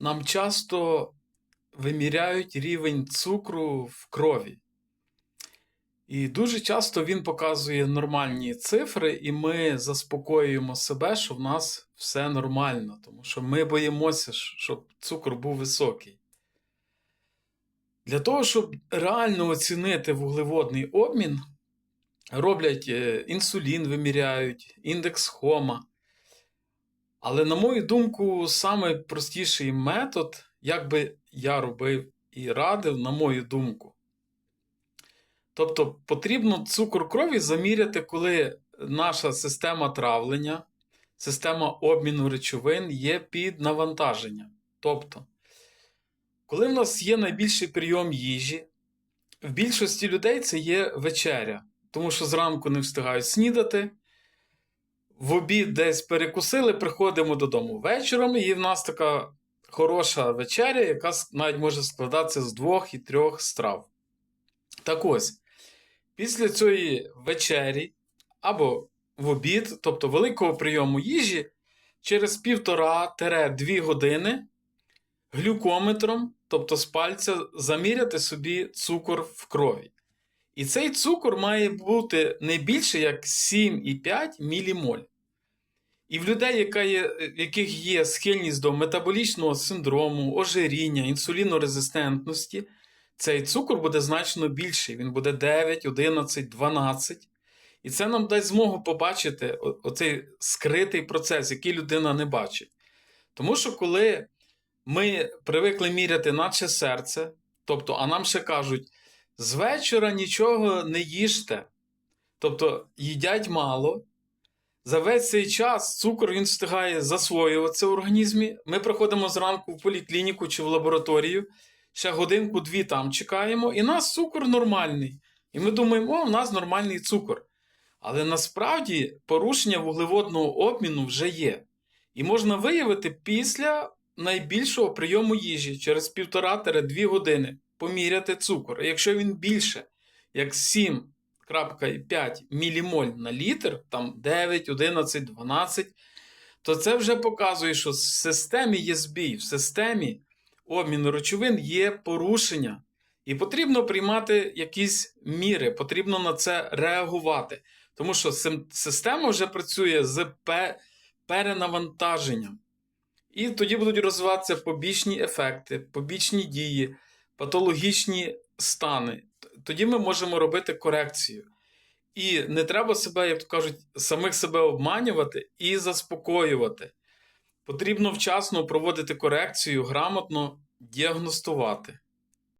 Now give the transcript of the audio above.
нам часто виміряють рівень цукру в крові. І дуже часто він показує нормальні цифри, і ми заспокоюємо себе, що в нас все нормально, тому що ми боїмося, щоб цукор був високий. Для того, щоб реально оцінити вуглеводний обмін, роблять е, інсулін, виміряють, індекс Хома. Але, на мою думку, найпростіший метод, як би я робив і радив, на мою думку. Тобто потрібно цукор крові заміряти, коли наша система травлення, система обміну речовин є під навантаженням. Тобто, коли в нас є найбільший прийом їжі, в більшості людей це є вечеря, тому що зранку не встигають снідати. В обід десь перекусили, приходимо додому вечором, і в нас така хороша вечеря, яка навіть може складатися з двох і трьох страв. Так ось, після цієї вечері або в обід, тобто великого прийому їжі, через 1,5-2 години глюкометром, тобто з пальця, заміряти собі цукор в крові. І цей цукор має бути не більше як 7,5 ммоль. І в людей, яка є, в яких є схильність до метаболічного синдрому, ожиріння, інсулінорезистентності, цей цукор буде значно більший. Він буде 9, 11, 12. І це нам дасть змогу побачити оцей скритий процес, який людина не бачить. Тому що коли ми привикли міряти наче серце, тобто, а нам ще кажуть, з вечора нічого не їжте, тобто їдять мало. За весь цей час цукор він встигає засвоюватися в організмі. Ми приходимо зранку в поліклініку чи в лабораторію, ще годинку-дві там чекаємо, і нас цукор нормальний. І ми думаємо, о, у нас нормальний цукор. Але насправді порушення вуглеводного обміну вже є. І можна виявити після найбільшого прийому їжі через 1,5-2 години поміряти цукор. Якщо він більше, як 7 0,5 ммоль на літр, там 9, 11, 12, то це вже показує, що в системі є збій, в системі обміну речовин є порушення. І потрібно приймати якісь міри, потрібно на це реагувати. Тому що система вже працює з перенавантаженням. І тоді будуть розвиватися побічні ефекти, побічні дії, патологічні стани тоді ми можемо робити корекцію. І не треба себе, як то кажуть, самих себе обманювати і заспокоювати. Потрібно вчасно проводити корекцію, грамотно діагностувати.